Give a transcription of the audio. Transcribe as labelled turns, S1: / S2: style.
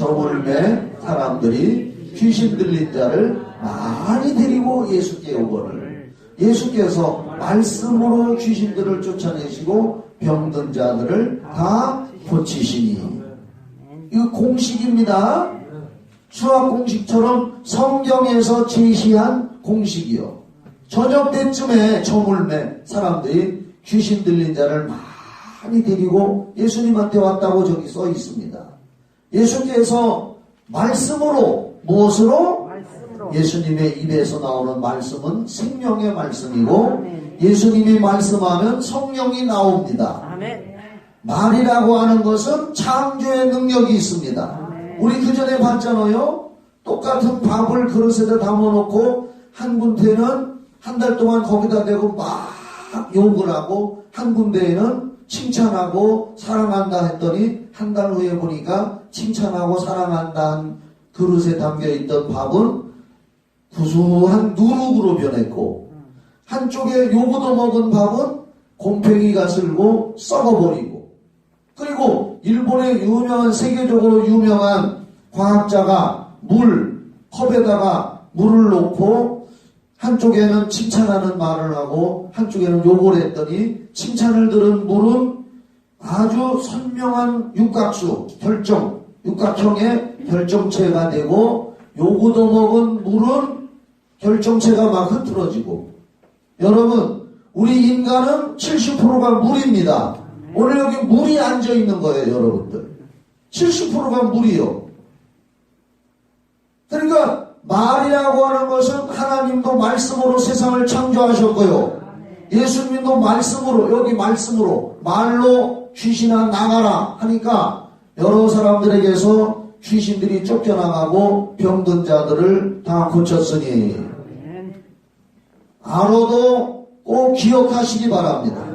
S1: 저물매 사람들이 귀신 들린 자를 많이 데리고 예수께 오거늘 예수께서 말씀으로 귀신들을 쫓아내시고 병든 자들을 다 고치시니 이거 공식입니다. 수학 공식처럼 성경에서 제시한 공식이요. 저녁 때쯤에 저물매 사람들이 귀신 들린 자를 많이 데리고 예수님한테 왔다고 저기 써 있습니다. 예수께서 말씀으로 무엇으로
S2: 말씀으로
S1: 예수님의 입에서 나오는 말씀은 생명의 말씀이고 예수님이 말씀하면 성령이 나옵니다.
S2: 아멘.
S1: 말이라고 하는 것은 창조의 능력이 있습니다. 우리 그 전에 봤잖아요. 똑같은 밥을 그릇에다 담아놓고 한 군데는 한 달 동안 거기다 대고 막 욕을 하고 한 군데에는 칭찬하고 사랑한다 했더니 한 달 후에 보니까 칭찬하고 사랑한다는 그릇에 담겨 있던 밥은 구수한 누룩으로 변했고 한쪽에 요구도 먹은 밥은 곰팡이가 슬고 썩어버리고 그리고 일본의 유명한 세계적으로 유명한 과학자가 물 컵에다가 물을 놓고 한쪽에는 칭찬하는 말을 하고 한쪽에는 욕을 했더니 칭찬을 들은 물은 아주 선명한 육각수 결정 육각형의 결정체가 되고 요구도 먹은 물은 결정체가 막 흐트러지고 여러분 우리 인간은 70%가 물입니다. 오늘 여기 물이 앉아 있는 거예요, 여러분들. 70%가 물이요. 말이라고 하는 것은 하나님도 말씀으로 세상을 창조하셨고요. 예수님도 말씀으로 여기 말씀으로 말로 귀신아 나가라 하니까 여러 사람들에게서 귀신들이 쫓겨나가고 병든 자들을 다 고쳤으니. 아로도 꼭 기억하시기 바랍니다.